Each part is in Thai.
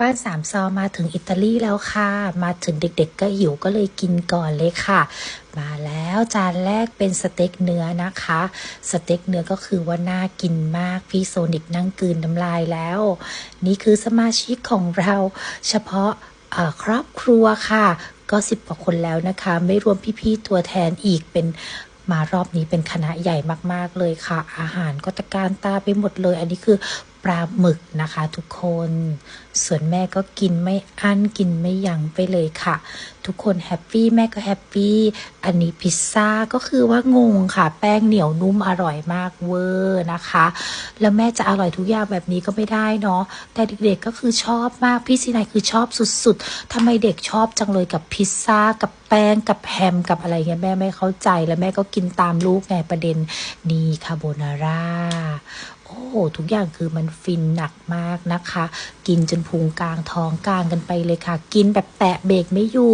บ้านสามซอมาถึงอิตาลีแล้วค่ะ มาถึงเด็กๆก็หิวก็เลยกินก่อนเลยค่ะ มาแล้วจานแรกเป็นสเต็กเนื้อนะคะ สเต็กเนื้อก็คือว่าน่ากินมากพี่โซนิกนั่งกืนน้ำลายแล้ว นี่คือสมาชิกของเราเฉพาะครอบครัวค่ะ ก็สิบกว่าคนแล้วนะคะ ไม่รวมพี่ๆตัวแทนอีกเป็นมารอบนี้เป็นคณะใหญ่มากๆเลยค่ะ อาหารก็ตะการตาไปหมดเลย อันนี้คือ ปลาหมึกนะคะทุกคน ส่วนแม่ก็กินไม่อั้นกินไม่ยั้งไปเลยค่ะ ทุกคนแฮปปี้แม่ก็แฮปปี้อันนี้พิซซ่าก็คือว่างงค่ะ แป้งเหนียวนุ่มอร่อยมากเวอร์นะคะ แล้วแม่จะอร่อยทุกอย่างแบบนี้ก็ไม่ได้เนาะแต่เด็กๆก็คือชอบมากพี่ซีนายคือชอบสุดๆทำไมเด็กชอบจังเลยกับพิซซ่ากับแป้งกับแฮมกับอะไรเงี้ยแม่ไม่เข้าใจแล้วแม่ก็กินตามลูกไงประเด็นนี่คาโบนาร่า หทุกอย่างคือมันฟินหนักมากนะคะ กินจนพุงกลางท้องกลางกันไปเลยค่ะ กินแบบแตะเบรกไม่อยู่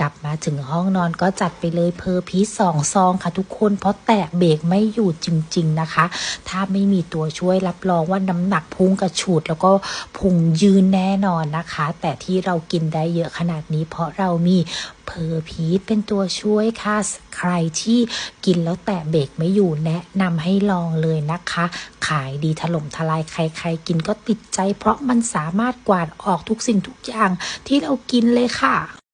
กลับมาถึงห้องนอนก็จัดไปเลยเพอร์พีสองซองค่ะทุกคนเพราะแตะเบรกไม่อยู่จริง ๆนะคะ ถ้าไม่มีตัวช่วยรับรองว่าน้ำหนักพุงกระฉูด แล้วก็พุงยืนแน่นอนนะคะ แต่ที่เรากินได้เยอะขนาดนี้เพราะเรามีเพอร์พีทเป็นตัวช่วยค่ะ ใครที่กินแล้วแตะเบรกไม่อยู่แนะนำให้ลองเลยนะคะ ขายดีถล่มทลายใคร ๆ กินก็ติดใจ เพราะมันสามารถกวาดออกทุกสิ่งทุกอย่างที่เรากินเลยค่ะ